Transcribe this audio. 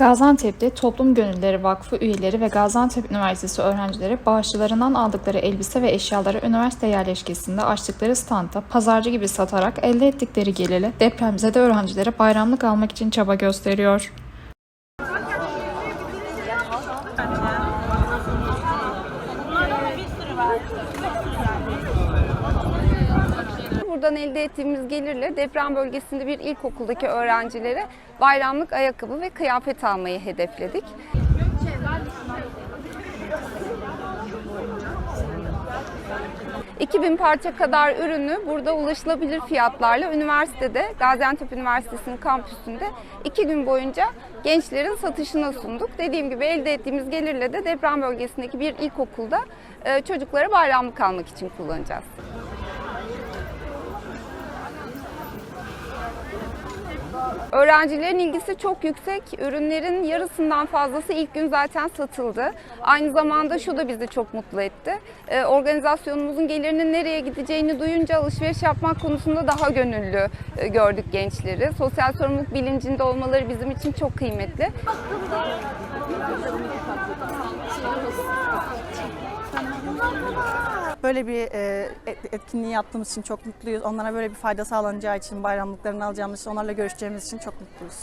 Gaziantep'te Toplum Gönülleri Vakfı üyeleri ve Gaziantep Üniversitesi öğrencileri bağışçılarından aldıkları elbise ve eşyaları üniversite yerleşkesinde açtıkları standa pazarcı gibi satarak elde ettikleri gelirle depremzede öğrencilere bayramlık almak için çaba gösteriyor. Buradan elde ettiğimiz gelirle deprem bölgesinde bir ilkokuldaki öğrencilere bayramlık ayakkabı ve kıyafet almayı hedefledik. ...2000 parça kadar ürünü burada ulaşılabilir fiyatlarla üniversitede, Gaziantep Üniversitesi'nin kampüsünde iki gün boyunca gençlerin satışına sunduk. Dediğim gibi elde ettiğimiz gelirle de deprem bölgesindeki bir ilkokulda e, çocuklara bayramlık almak için kullanacağız. Öğrencilerin ilgisi çok yüksek. Ürünlerin yarısından fazlası ilk gün zaten satıldı. Aynı zamanda şu da bizi çok mutlu etti. Ee, organizasyonumuzun gelirinin nereye gideceğini duyunca alışveriş yapmak konusunda daha gönüllü e, gördük gençleri. Sosyal sorumluluk bilincinde olmaları bizim için çok kıymetli. Böyle bir e, etkinliği yaptığımız için çok mutluyuz. Onlara böyle bir fayda sağlanacağı için, bayramlıklarını alacağımız için, onlarla görüşeceğimiz için çok mutluyuz.